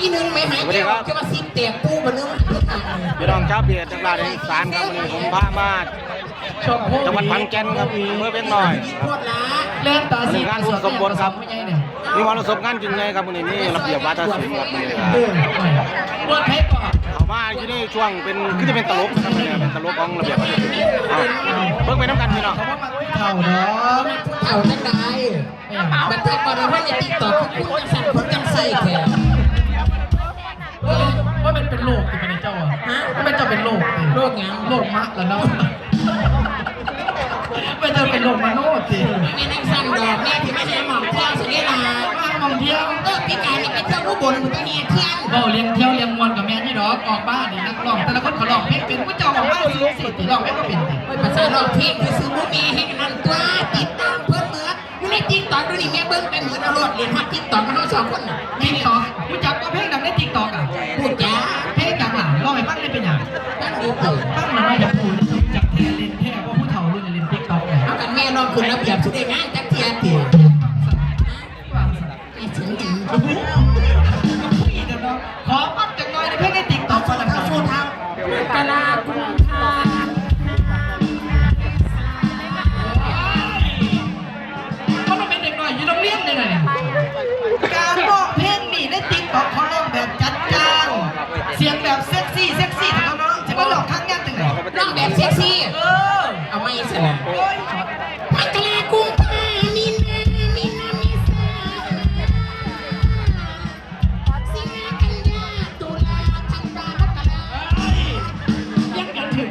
อีหนึ่งไม่หายแก้วจะมาซิบเตียกปูมันนึงพี่น้องชาวเพจจังหวัดอีสานครับวันนี้ผมพามาชมพูจังหวัดขอนแก่นครับเมื่อเป็นหน่อยโคตรละเล่นตาสีงานสุดสมบูรณ์ครับไม่ใช่เนี่ยมีวันประสบงานจริงไงครับวันนี้นี่ระเบียบวัฒนศิลป์ครับวันนี้ครับบวชเพชรก่อนเขามาอยู่ในช่วงเป็นคือจะเป็นตลกนะครับวันนี้เป็นตลกของระเบียบวัฒนศิลป์เอาเบิ่งไปน้ำกันพี่น้องเขาว่ามันเข่าเนาะเต่าจังได้บัตรเทปบอลว่าในติ๊กต็อกคุณจังสั่นคุณจังใส่แขน ว่ามันเป็นโรคที่เป็นเจ้าอะว่ามันจะเป็นโรคโรคยังโรคมะแล้วเนาะมันจะเป็นโรคมโนสิแม่นั่งสั่นดอกแม่ที่ไม่ได้หมองเที่ยวสิเวลาว่างมองเที่ยวเออพี่กายนี่ไปเที่ยวอุบลมันก็เนี่ยเที่ยงโอ้เลี้ยงเที่ยวเลี้ยงมวลกับแม่ที่ดอกออกบ้านนี่นักร้องแต่ละคนเขาร้องเพลงเป็นผู้เจ้าของบ้านสิสิติร้องเพลงก็เป็นติภาษาลอกเพลงคือซื้อบุมีให้นั่นตัวติดตามเพิ่มเมืออยู่ในติ๊กต็อกดูนี่แม่เบิ้งไปเหมือนเอารถเรียนฮอตติ๊กต็อกกันทั้งสองคนน่ะติ๊กต็อกผู้จักว่าเพลง สุดได้งานจักเทียนติ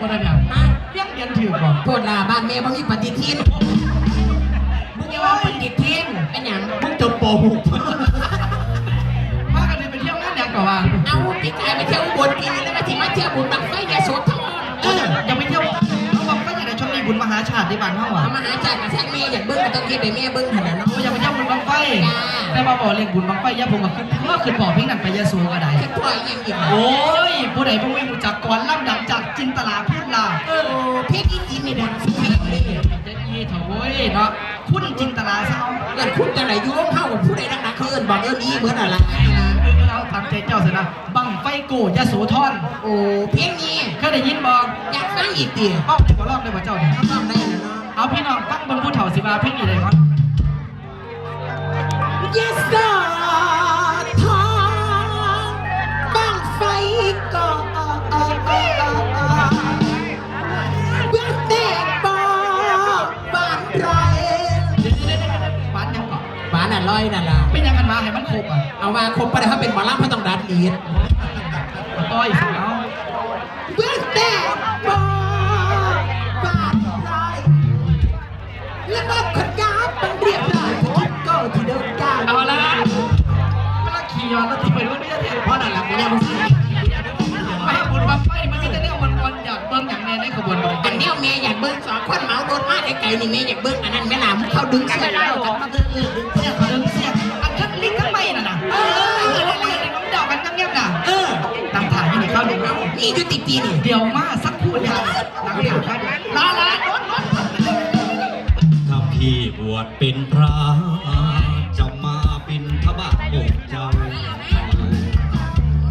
บ่ได้เนี่ยฮะเลี้ยงเรียนถือบ่โทษลาบ้านแม่บ่มีปฏิทินมึงอย่าว่าปฏิทินเป็นหยังมึงจบป .6 พากันเลยไปเที่ยวงานแดงก่อนว่าเอาพี่กายไปเที่ยวอุบลปีนี้แล้วมาที่มาเที่ยวบุญบังไฟยาโสธาชาติที่บ้านเฮาอะเอามาหาจากกับแซงแม่อยากเบิ้งก็ต้องคิดไปแม่เบิ้งขนาดนั้นโอ้อย่าไปเที่ยวบุญบังไฟ แต่มาบอกเรียกบุญบังไฟย่าผมก็ขึ้นเมื่อขึ้นบอกเพลงนั้นไปยาสูก็ได้ คิดพ่อยยังอีกโอ้ยผู้ใดผู้ไม่รู้จักก่อนล่ำดังจากจินตลาพูดลาเออเพชรอีจีนี่ดังสุดเพชรเลยจะอีเถอะเว้ยเนาะคุณจินตลาเศร้า เกิดคุณจะไหนยุ่งเข้ากับผู้ใดดังๆเขาเอินบอกเอินอีเหมือนอะไรเรา ตามใจเจ้าสินะ บังไฟโกยาโสธรโอ้เพลงนี้เคยได้ยินบอกอยากฟังอีกตีเป้าได้บ่รอบได้บ่เจ้าเนี่ยถ้าฟังได้นะเนาะเอาพี่น้องฟังเบิ่งผู้เฒ่าสิมาเพลงนี้เลยมั้งยาโสธรบ้างไฟก่อเบื้องแต่บอบานไรเดี๋ยวๆๆๆบ้านยังเกาะบ้านอะลอยนั่นล่ะเป็นยังกัน มาให้มันครบอะเอาว่าครบไปเลยครับเป็นหมอลำไม่ต้องดัดลีดต้อยสิเอาเบื้องแต่ ติปีนี่เดี๋ยวมาสักครู่เดียวหลังเดี๋ยวครับลาลาถ้าพี่บวชเป็นพระจะมาเป็นทบาทโอกเจ้า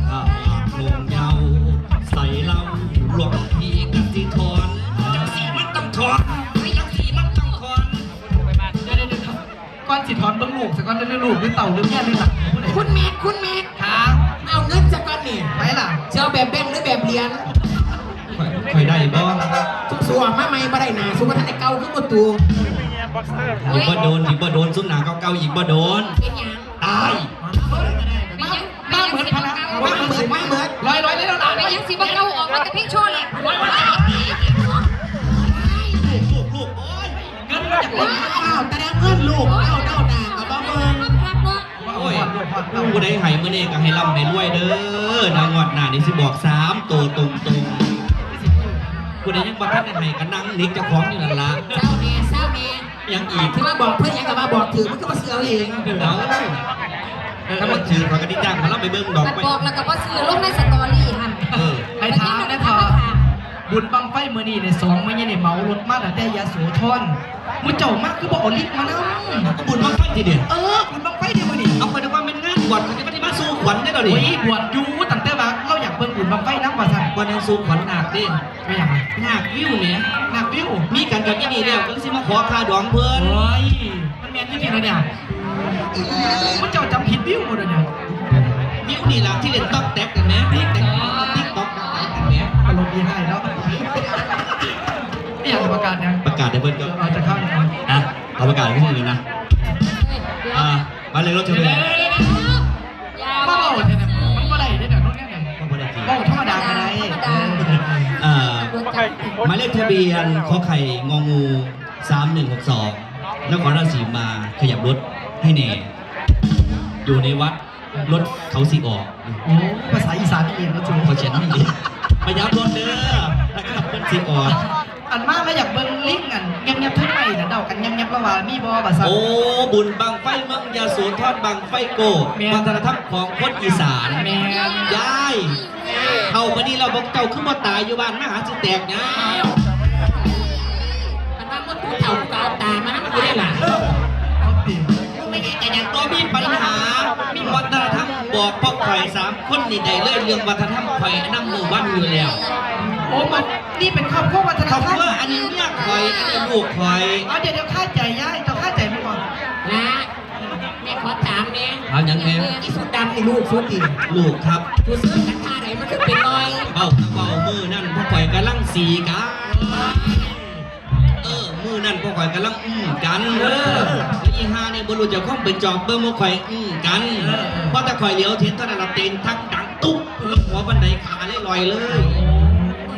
ถ้าหากลงเยาใส่เหล้าหลวงพี่กันสิทอนจังสีมันต้องทอนไม่จังสีมันต้องทอนเดี๋ยวเดี๋ยวเดี๋ยวก้อนสิถอนเบิ้งลูกสักก้อนเรื่องลูกหรือเต่าหรือแม่หรือหลังคุณแม่คุณแม่ครับเอาเงิ นจากก้อนนี่ไปล่ะจะเอาแบบแบงค์หรือแบบเหรียญคอยได้บ่ทุกส่วนมาใหม่บ่ได้หนาสุภาพในเก่าขึ้นประตูอีกบ่โดนอีกบ่โดนสุนหนาเก่าๆอีกบ่โดนเป็นหยังตายมามาเหมือนพนักว่าเหมือนว่าเหมือนลอยลอยเลยแล้วล่ะไปยังสิบ่เก่าออกมาแต่เพลงโชว์เลย ผู้ใดให้มื้อนี้ก็ให้ร่ำให้รวยเด้อนางวดหน้านี่สิบอกสามตัวตรงๆผู้ใดยังบ่ทันได้ให้ก็นั่งนิกเจ้าของอยู่นั่นล่ะเศร้าแน่เศร้าแน่ยังอีกที่มาบอกเพื่อนหยังกับมาบอกถือมันก็มาเสือเอาเองเอาถ้ามันถือขอยก็ไดีจ้างมาเราไปเบิ่งดอกมันไปบอกแล้วก็ว่าซื้อลงในสตอรี่หั่นเออไปถามนะทอบุญบังไฟมือนี่ในสองมื้อนี่เมารถมาตั้งแต่ยาโสธรมือเจ้ามากคือบอกเอาลิฟต์มานั่งก็บุญบังไฟทีเดียวเออบุญบังไฟเดียวมือนี่เอาไปดูว่าเป็น งานบวชเขาจะไม่ได้มาสู้ขวัญได้เราดิโอ้ยบวชอยูตั้งแต่ว่าเราอยากเบิ่งบุญบังไฟน้ำว่าสั่นวันนั้นสูขวัญหนักดิไม่อยากหนักวิวเนี่ยหนักวิวมีกันกับที่นี่แล้วก็สิมาขอค่าดองเพิ่นโอ้ยมันแมนที่นี่นะเนี่ยมันเจ้าจำผิดวิวหมดเลยเนี่ยวิวนี่ล่ะที่เล่นต๊อกแตกกันแหมติ๊กแตกติ๊กต๊อกแตกกันแหมอารมณ์ดีให้แล้วนี่อยากจะประกาศยังประกาศให้เพิ่นก็เราจะเข้ายังไงอะเอาประกาศให้เพิ่นเลยนะเดี๋ยวอ่ามาเลยรถทะเบียนอย่ หมายเลขทะเบียนขอไข่งองู 3162นครราชสีมาขยับรถให้แน่ อยู่ในวัดรถเขาสีออกโอ้ภาษาอีสานนี่เองนะจูเขาเขียนให้ดีพยายามรถเด้อนะครับรถสีออกอันมากแล้วอยากเบิ่งลิงก์อันเงียบๆทั้งไม่นะเดากันเงียบๆระหว่างมีบอภาษาโอ้บุญบังไฟเมืองยาสูนทอดบังไฟโกแม่นวัฒนธรรมของคนอีสานแม่นยาย เอาวันนี้เราบอกเจ้าขึ้นมาตายอยู่บ้านมาหาสิแตกนะมันว่ามันผู้เฒ่าผู้เก่าตามานะมันไม่ได้หล่ะเอาดิไม่ใช่แต่อย่างตัวมีปัญหา มีวัฒนธรรมบอกพวกข่อยสามคนนี่ได้เลยเรื่องวัฒนธรรมข่อยน้ำมือบ้านอยู่แล้วโอ้มันนี่เป็นครอบครัววัฒนธรเขารมว่าอันนี้เนี่ยข่อยอันนี้ลูกข่อยเอาเดี๋ยวเดี๋ยวค่าใจย่ายเจ้าค่าใจไม่ก่อนนะแม่ขอถามแม่เอาอย่างแม่อีสุดดำนี่ลูกสุดดิลูกครับตัวซื้อกันท่าไห นมันคือเป็นน้อยเบ้าเบามือนั่นพวกข่อยกำลังสีกันเออมือนั่นพวกข่อยกำลังอื้อกันเออแล้วอีห้าเนี่ยบรู้จะข้องไปจอบเบอร์พวกข่อยอื้อกันเพราะแต่ข่อยเหลียวเห็นตอนนั้นเราตีนทักดังตุ๊บหัวบันไดขาเลยลอยเลย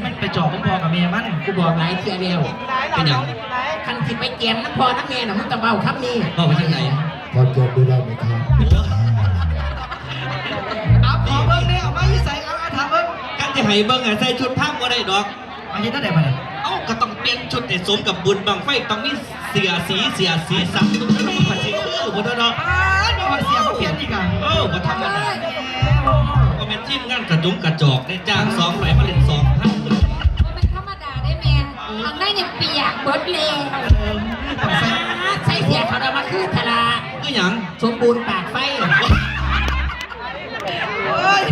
มันไปจอบพ่อกับแม่มันกูบอกหลายเที่ยแล้วเป็นอย่างคันสิไปเกมน้ำพอน้ำแม่น่ะมึงต้องเบาครับนี่บอกไปทางไหนพอจบดูได้ไหมครับ ให้เบิ่งอะใส่ชุดผ้าบ่ได้ดอกเอาเห็นได้ไหนมาเนี่ยเอ้าก็ต้องเปลี่ยนชุดให้สมกับบุญบังไฟต้องมีเสียสีเสียสีสับตรงนี้มาสิเออบ่ได้ดอกอ้าวมีว่าเสียงเขาเพี้ยนอีกอะเออบ่ธรรมดาก็เป็นทีมงานกระจุงกระจอกได้จ้างสองร้อยมาเล่นสองพันมันเป็นธรรมดาได้แม่ทางได้เนี่ยเปียกเบิดเลยต้องใส่ใส่เสียเขาเอามาคือทลาคือหยังสมบูรณ์ปากไฟ เฮ้ย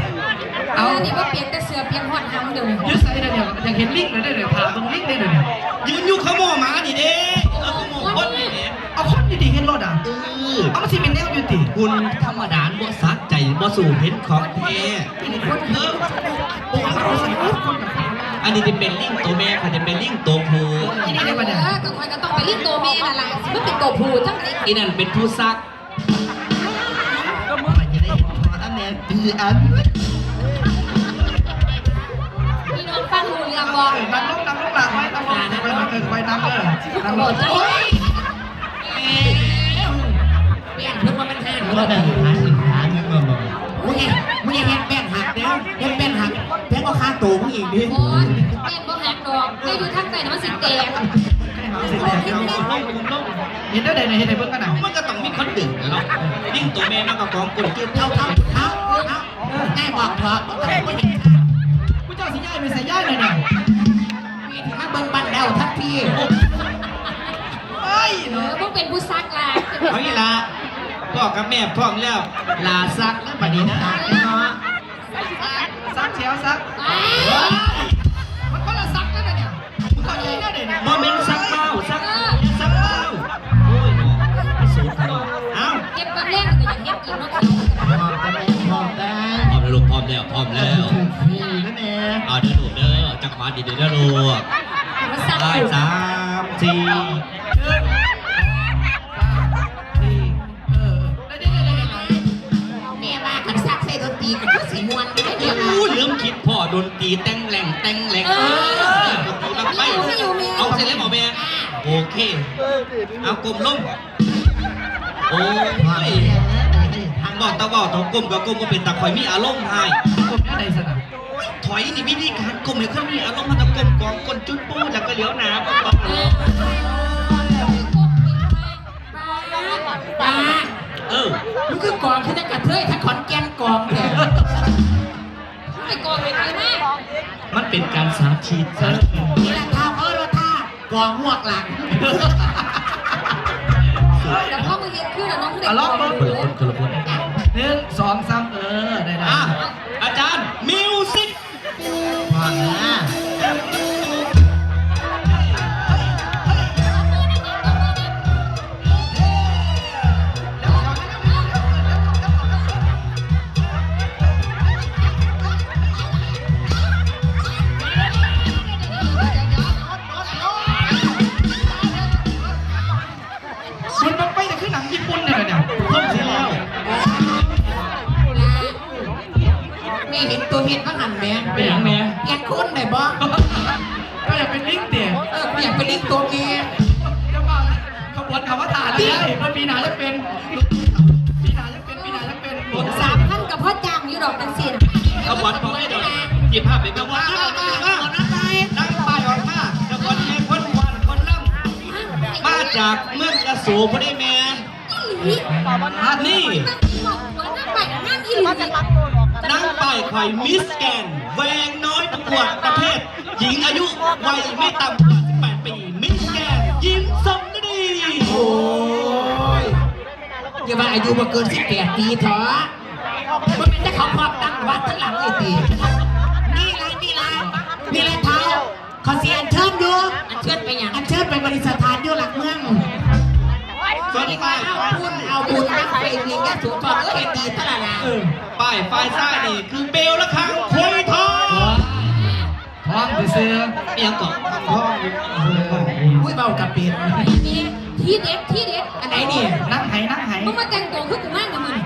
เอาอั นนี้ว่าเปียกแต่เสือเปียกหอดหำเดี๋ยวนี้ยี่ใส่ได้เนี่ยอยากเห็นลิงก์เลยได้เลยถามเบิ้งลิงก์ได้เลยเนี่ยยืนอยู่เขาหม้อหมานี่เด้เออเขาหม้อคนนี่เด้เอาคนดีๆเห็นรถอะเออเอามาสิเป็นแนวอยู่ติคุณธรรมดาบ่สักใจบ่สู่เห็นของแท้มีคนเออโอ้เอาใส่คนคนอันนี้จะเป็นลิงตัวแม่ค่ะจะเป็นลิงตัวผู้ที่นี่ได้ปะเนี่ยเออก็คอยก็ต้องไปรีบโตแม่ละล่ะสิมันเป็นโตผูจังไรอีนั่นเป็นผู้ซักก็เมื่อไหร่จะได้เห็นพอตั้งแนวปีอัน องบอกนั่งลงนั่งลงหลังไว้นั่งลงไปนั่งเออไปนั่งเออนั่งลโอ้งจ้าโอ้ยเปลี่ยนเพิ่งมาเป็นห้างก็ได้หาสินหาเงินมาบอกมึงเห็นมึงเห็นแป้นหักแล้วเห็นแป้นหักแป้นก็ค่าตัวมึงอีกดิโอ้ยแป้นบ่หักดอกไม่อยู่ทางใต้น่ะมันสิแตกให้หาสิแตกลงเห็นได้ไหนเห็นได้เบิ่งกันหน่ะมันก็ต้องมีคนดึงนะเนาะลิงตัวแม่มันก็กองกลเกี่ยวเท่าเอาเท่าเอาเอาเอาได้บอกเถอะกูเจ้าสิย้ายไปใส่ย้ายเลยเนี่ย มีที่มาเบิ่งบันเดาทักทีเฮ้ยเออมึงเป็นผู้ซักลาเอาอีละพ่อกับแม่พร้อมแล้วลาซักแล้วบัดนี้นะซักเชียวซักมันคนละซักกันนะเนี่ยมึงเข้าใจได้เลยเนี่ยบ่แม่น อจักหวะดีเด้อลูกได้สามสี่เออได้ได้ได้ได้แม่ว่าคันซักใส่ดนตรีกับสีมวนไม่เดียวอู้ลืมคิดพ่อดนตรีแต่งแหล่งแต่งแหล่งเออดนตรีบังไฟเอาเสร็จแล้วหมอแม่โอเค เอากลมลงโอ้ยทางบอกตะบอกตะกลมกับกลมก็เป็นตะข่อยมีอารมณ์ให้ผมนี่ยได้สนะถ อยนี่วิธีการกลมให้คนมีอารมณ์มันตะกลมกองกลจุดปูแล้วก็เหลียวหนาปุ๊บปั๊บตาเออมันคือกองคือจะกระเทยถ้าขอนแก่นกองแท้ไอ้กองเป็นไงแม่มันเป็นการสาธิตสาธิตนี่แหละท่าเออละท่ากองหวกหลังแต่พ่อมึงเห็นขึ้นแล้วน้องเด็กอะลองเบิ่งคนละคนคนละคนหนึ่งสองสามเออ เห็นตัวเห็ดว่าหันแม่เป็นอย่างแม่อยากคุ้นได้บ่ก็อยากเป็นลิงเตี่ยเอออยากเป็นลิงตัวเมียจะมาขบวนคำว่าถ่านเลยมันปีหนาจะเป็นปีหนาจะเป็นปีหนาจะเป็นหมดสามพันกับพ่อจางอยู่ดอกจังสินเอาบอลพอไม่ดอกหยิบภาพไปกระวันมามามานั่งป้ายออกมากระวันแห่คนวันคนล่ำมาจากเมืองกระสูพอดีแม่อีหลีอันนี้บอก อีหลีนั่งป้ายข่อยมิสแกนแวงน้อยประกวดประเภทหญิงอายุวัยไม่ต่ำกว่า18 ปี มิสแกนยิ้มทรงดีโอ้ยอย่าว่าอายุมาเกิน 18 ปีเถอะมันเป็นเจ้าของความตั้งวัดทั้งหลังเลยตีนี่ละนี่ละนี่ละเท้าขอเสียอันเชิญอยู่อันเชิญไปอย่างอันเชิญไปบริษัทายเอาบุญเอาบุญนักไปเรียนยาสูบทองเออเห็นดีเท่าไหร่ละป้ายฝ่ายซ้ายนี่คือเบลละครั้งคุยทองท้องเสือเอียงก่อนอุ้ยเบากับเป็ดนี่ที่เด็ดที่เด็ดอันไหนเนี่ยนั่งไหนั่งไหมึงมาแต่งตัวคือกูมากกับมึง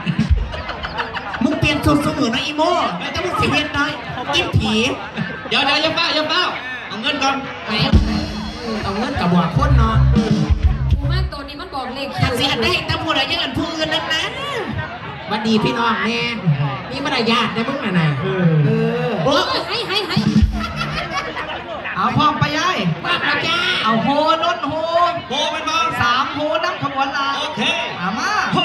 มึงเปลี่ยนชุดเสมอนะอีโม่แล้วจะมึงสิเฮ็ดน้อยยิ้มผีเดี๋ยวเดี๋ยวอย่าเป้าอย่าเป้าเอาเงินก่อนไหนเอาเงินกับบอกคนเนาะกูมากตัว นี้มันบอกเลขถ้าเสียได้แต่พูดอะไรอยังกันผู้อื่นนั้นนะวันดีพี่น้องแน่มีมารยาทได้มึงน่ะนะเออโอ้เออให้ให้ให้เอาพร้อมไปย้ายว่าพระเจ้าเอาโหนนโหโบเป็นบอลสามโหน้ำขบวนลาโอเคอามาโฮ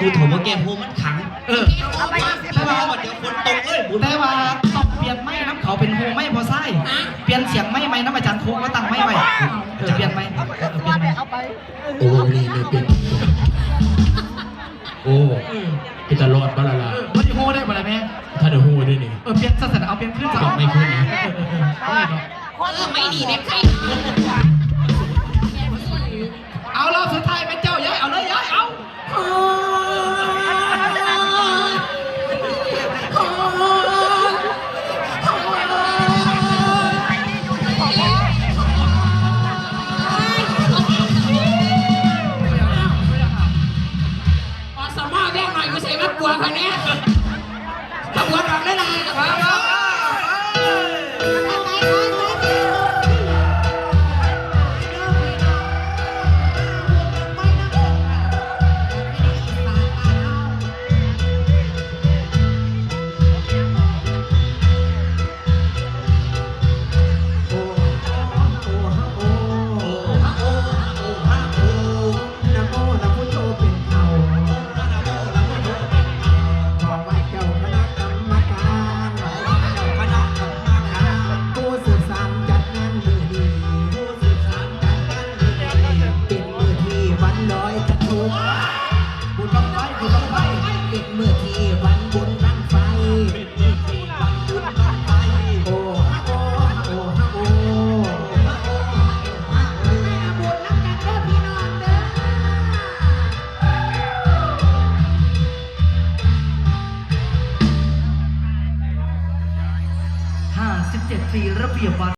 คุณมาบูถมว่าแกโฮมันขัง เออแต่ว่าเดี๋ยวคนตกเลยบุญแต่ว่าต้องเปลี่ยนไม้น้ำเขาเป็นโฮไม่พอไส้เปลี่ยนเสียงไม่ไม่น้ำอาจารย์โค้งก็ตั้งไม่ไว้เออเปลี่ยนไม่เปลี่ยนไม่โอ้นี่ไม่เป็นโอ้พี่ตลอดบ้าละล่ะเออมันจะโฮได้บ่ล่ะแม่ถ้าเดี๋ยวหูด้วยนี่เออเปลี่ยนศาสนาเอาเปลี่ยนขึ้นบอกไม่ขึ้นเออเออเออเออเนาะเออไม่ดีเนี่ยใครเอารอบสุดท้ายเป็นเจ้าย้ายเอาเลยย้ายเอา